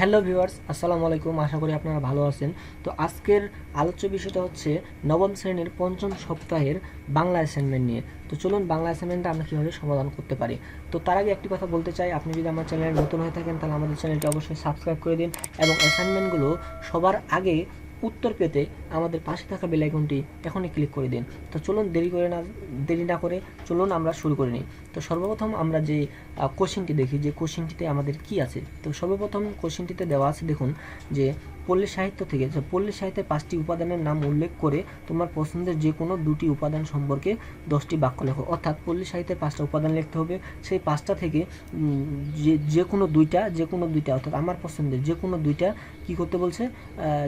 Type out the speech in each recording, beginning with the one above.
Hello viewers, আসসালামু আলাইকুম। আশা করি আপনারা ভালো আছেন। তো আজকের আলোচ্য বিষয়টা হচ্ছে নবম শ্রেণির পঞ্চম সপ্তাহের বাংলা অ্যাসাইনমেন্ট নিয়ে। তো চলুন বাংলা অ্যাসাইনমেন্টটা আমরা কীভাবে সমাধান করতে পারি। তো তার আগে একটি কথা বলতে চাই, আপনি যদি আমার চ্যানেলে নতুন হয়ে থাকেন, তাহলে আমাদের চ্যানেলটি অবশ্যই সাবস্ক্রাইব করে দিন এবং অ্যাসাইনমেন্টগুলো সবার আগে উত্তর পেতে আমাদের পাশে থাকা বেল আইকনটি এখনই ক্লিক করে দিন। তো চলুন দেরি করে না, দেরি না করে চলুন আমরা শুরু করে নিই। তো সর্বপ্রথম আমরা যে কোশ্চেনটি দেখি, যে কোশ্চেনটিতে আমাদের কি আছে? তো সর্বপ্রথম কোশ্চেনটিতে দেওয়া আছে দেখুন, যে পল্লী সাহিত্য থেকে পল্লী সাহিত্যের পাঁচটি উপাদানের নাম উল্লেখ করে তোমার পছন্দের যে কোনো দুটি উপাদান সম্পর্কে দশটি বাক্য লেখো। অর্থাৎ পল্লী সাহিত্যের পাঁচটা উপাদান লিখতে হবে। সেই পাঁচটা থেকে যে যে কোনো দুইটা যে কোনো দুইটা, অর্থাৎ আমার পছন্দের যে কোনো দুইটা কি করতে বলছে?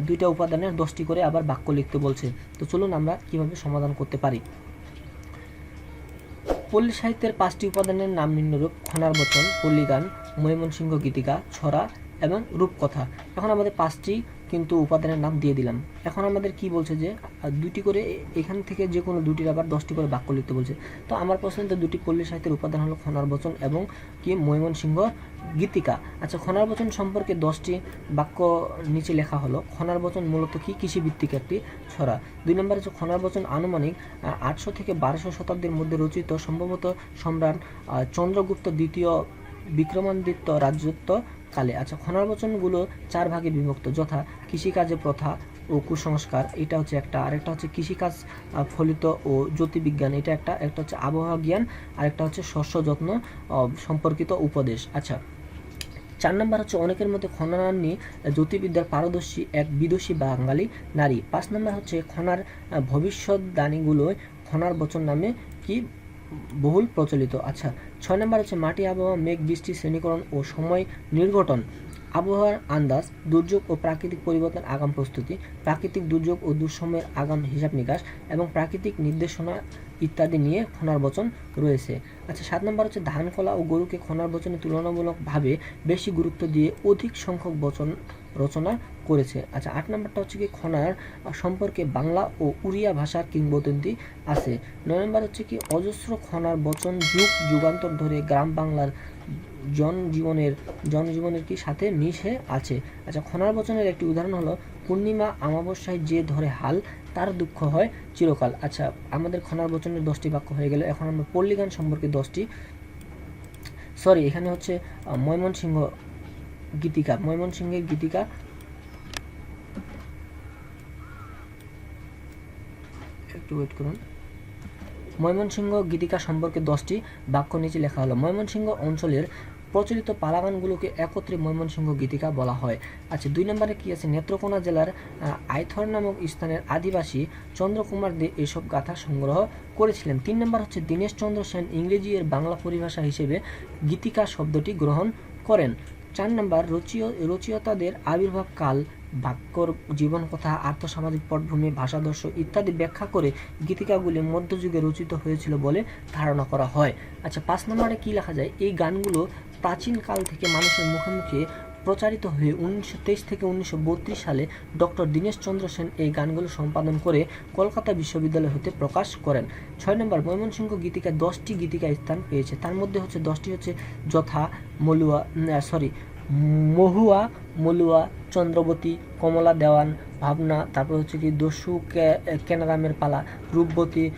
দুইটা দুইটা উপাদানের দশটি করে আবার বাক্য লিখতে বলছে। তো চলুন আমরা কীভাবে সমাধান করতে পারি? পল্লী সাহিত্যের পাঁচটি উপাদানের নাম নিম্নরূপ। খনার বচন, পল্লীগান, ময়মনসিংহ গীতিকা, ছড়া এবং রূপকথা। এখন আমাদের পাঁচটি কিন্তু উপাদানের নাম দিয়ে দিলাম। এখন আমাদের কি বলছে যে দুটি করে এখান থেকে যে কোনো দুটির আবার দশটি করে বাক্য লিখতে বলছে। তো আমার পছন্দের দুটি পল্লী সাহিত্যের উপাদান হলো খনার বচন এবং কি ময়মনসিংহ গীতিকা। আচ্ছা খনার বচন সম্পর্কে দশটি বাক্য নিচে লেখা হলো। খনার বচন মূলত কি? কৃষিভিত্তিক একটি ছড়া। দুই নম্বর হচ্ছে খনার বচন আনুমানিক আটশো থেকে বারোশো শতাব্দীর মধ্যে রচিত সম্ভবত সম্রাট চন্দ্রগুপ্ত দ্বিতীয় বিক্রমাদিত্য রাজত্ব কালে। আচ্ছা খনার বচনগুলো চার ভাগে বিভক্ত। যথা কৃষিকাজে প্রথা ও কুসংস্কার এটা হচ্ছে একটা। আরেকটা হচ্ছে কৃষিকাজ ফলিত ও জ্যোতির্বিজ্ঞান এটা একটা। একটা হচ্ছে আবহাওয়া জ্ঞান আরেকটা হচ্ছে শস্য যত্ন সম্পর্কিত উপদেশ। আচ্ছা চার নম্বর হচ্ছে অনেকের মধ্যে খননান্নি জ্যোতির্বিদ্যার পারদর্শী এক বিদুষী বাঙালি নারী। পাঁচ নম্বর হচ্ছে খনার আহ, ভবিষ্যৎবাণীগুলো খনার বচন নামে কি বহুল প্রচলিত। আচ্ছা ছয় নম্বর হচ্ছে মাটি আবহাওয়া মেঘ বৃষ্টি শ্রেণীকরণ ও সময় নির্ঘটন। আবহাওয়ার আন্দাজ, দুর্যোগ ও প্রাকৃতিক পরিবর্তন আগাম প্রস্তুতি, প্রাকৃতিক দুর্যোগ ও দুঃসময়ের আগাম হিসাব নিকাশ এবং প্রাকৃতিক নির্দেশনা ইত্যাদি নিয়ে খনার বচন রয়েছে। আচ্ছা সাত নম্বর হচ্ছে ধান, কলা ও গরুকে খনার বচনে তুলনামূলকভাবে বেশি গুরুত্ব দিয়ে অধিক সংখ্যক বচন রচনা করেছে। আচ্ছা আট নম্বরটা হচ্ছে কি খনার সম্পর্কে বাংলা ও উড়িয়া ভাষার কিংবদন্তি আছে। নয় নম্বর হচ্ছে কি অজস্র খনার বচন যুগ, যুগান্তর ধরে গ্রাম বাংলার জনজীবনের জনজীবনের কি সাথে মিশে আছে? আচ্ছা খনার বচনের একটি উদাহরণ হলো, পূর্ণিমা অমাবস্যায় যে ধরে হাল, তার দুঃখ হয় চিরকাল। আচ্ছা আমাদের খনার বচনের দশটি বাক্য হয়ে গেল। এখন আমরা পল্লীগান সম্পর্কে দশটি। সরি, এখানে হচ্ছে ময়মনসিংহ গীতিকা, ময়মনসিংহের গীতিকা। একটু ওয়েট করুন। ময়মনসিংহ গীতিকা সম্পর্কে দশটি বাক্য নিচে লেখা হলো, ময়মনসিংহ অঞ্চলের প্রচলিত পালাগানগুলোকে একত্রে ময়মনসিংহ গীতিকা বলা হয়। আচ্ছা দুই নম্বরে কি আছে? নেত্রকোনা জেলার আইথর নামক স্থানের আদিবাসী চন্দ্রকুমার দে এসব গাথা সংগ্রহ করেছিলেন। তিন নম্বর হচ্ছে, দীনেশ চন্দ্র সেন ইংরেজি এর বাংলা পরিভাষা হিসেবে গীতিকা শব্দটি গ্রহণ করেন। চার নম্বর রচিয় রচিয়তাদের আবির্ভাবকাল বাক্যর জীবন কথা আর্থসামাজিক পটভূমি, ভাষাদর্শ ইত্যাদি ব্যাখ্যা করে গীতিকাগুলি মধ্যযুগে রচিত হয়েছিল বলে ধারণা করা হয়। আচ্ছা পাঁচ নম্বরে কী লেখা যায়? এই গানগুলো প্রাচীনকাল থেকে মানুষের মুখে মুখে প্রচারিত হয়ে উনিশশো তেইশ থেকে উনিশশো বত্রিশ সালে ডক্টর দীনেশ চন্দ্র সেন এই গানগুলো সম্পাদন করে কলকাতা বিশ্ববিদ্যালয় হতে প্রকাশ করেন। ছয় নম্বর, ময়মনসিংহ গীতিকা দশটি গীতিকা স্থান পেয়েছে। তার মধ্যে হচ্ছে দশটি হচ্ছে যথা, মলুয়া সরি মহুয়া মলুয়া, চন্দ্রবতী, কমলা, দেওয়ান, ভাবনা, তারপর হচ্ছে কি দস্যু কেনারামের পালা, রূপবতী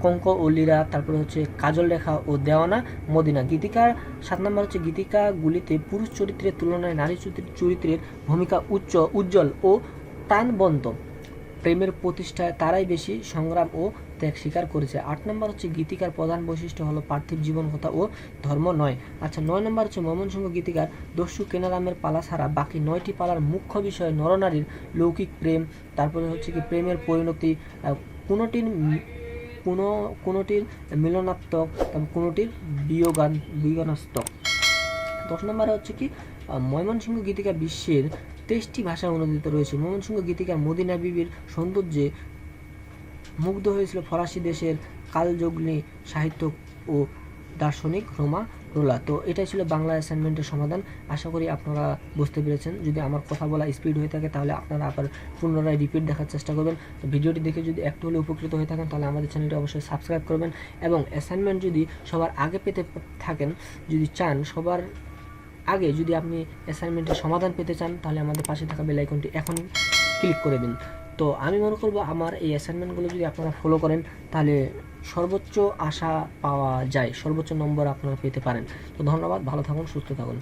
কঙ্ক ও লীরা, তারপরে হচ্ছে কাজল রেখা ও দেওয়ানা, মদিনা। গীতিকার সাত নম্বর হচ্ছে গীতিকাগুলিতে পুরুষ চরিত্রের তুলনায় নারী চরিত্রের- ভূমিকা উচ্চ, উজ্জ্বল ও প্রাণবন্ত প্রেমের প্রতিষ্ঠায় তারাই বেশি সংগ্রাম ও ত্যাগ স্বীকার করেছে। আট নম্বর হচ্ছে গীতিকার প্রধান বৈশিষ্ট্য হলো পার্থিব জীবন কথা ও ধর্ম নয়। আচ্ছা নয় নম্বর হচ্ছে ময়মনসিংহ গীতিকার দস্যু কেনারামের পালা ছাড়া বাকি নয়টি পালার মুখ্য বিষয় নরনারীর লৌকিক প্রেম। তারপরে হচ্ছে কি প্রেমের পরিণতি কোনোটির কোনো, কোনোটির মিলনাত্মক এবং কোনোটির বিয়োগান বিয়োগানাত্মক দশ নম্বরে হচ্ছে কি ময়মনসিংহ গীতিকা বিশ্বের তেইশটি ভাষায় অনুদিত রয়েছে। ময়মনসিংহ গীতিকার মদিনা বিবির সৌন্দর্যে মুগ্ধ হয়েছিল ফরাসি দেশের কালজগ্নি সাহিত্য ও দার্শনিক রোমা রোলা। তো এটাই ছিল বাংলা অ্যাসাইনমেন্টের সমাধান। আশা করি আপনারা বুঝতে পেরেছেন। যদি আমার কথা বলা স্পিড হয়ে থাকে, তাহলে আপনারা আবার পুনরায় রিপিট দেখার চেষ্টা করবেন। ভিডিওটি দেখে যদি একটু হলে উপকৃত হয়ে থাকেন, তাহলে আমাদের চ্যানেলটি অবশ্যই সাবস্ক্রাইব করবেন। এবং অ্যাসাইনমেন্ট যদি সবার আগে পেতে থাকেন, যদি চান সবার আগে যদি আপনি অ্যাসাইনমেন্টের সমাধান পেতে চান, তাহলে আমাদের পাশে থাকা বেল আইকনটি এখনই ক্লিক করে দিন। তো আমি মনে করব আমার এই অ্যাসাইনমেন্টগুলো যদি আপনারা ফলো করেন, তাহলে সর্বোচ্চ আশা পাওয়া যায়, সর্বোচ্চ নম্বর আপনারা পেতে পারেন। তো ধন্যবাদ, ভালো থাকুন, সুস্থ থাকুন।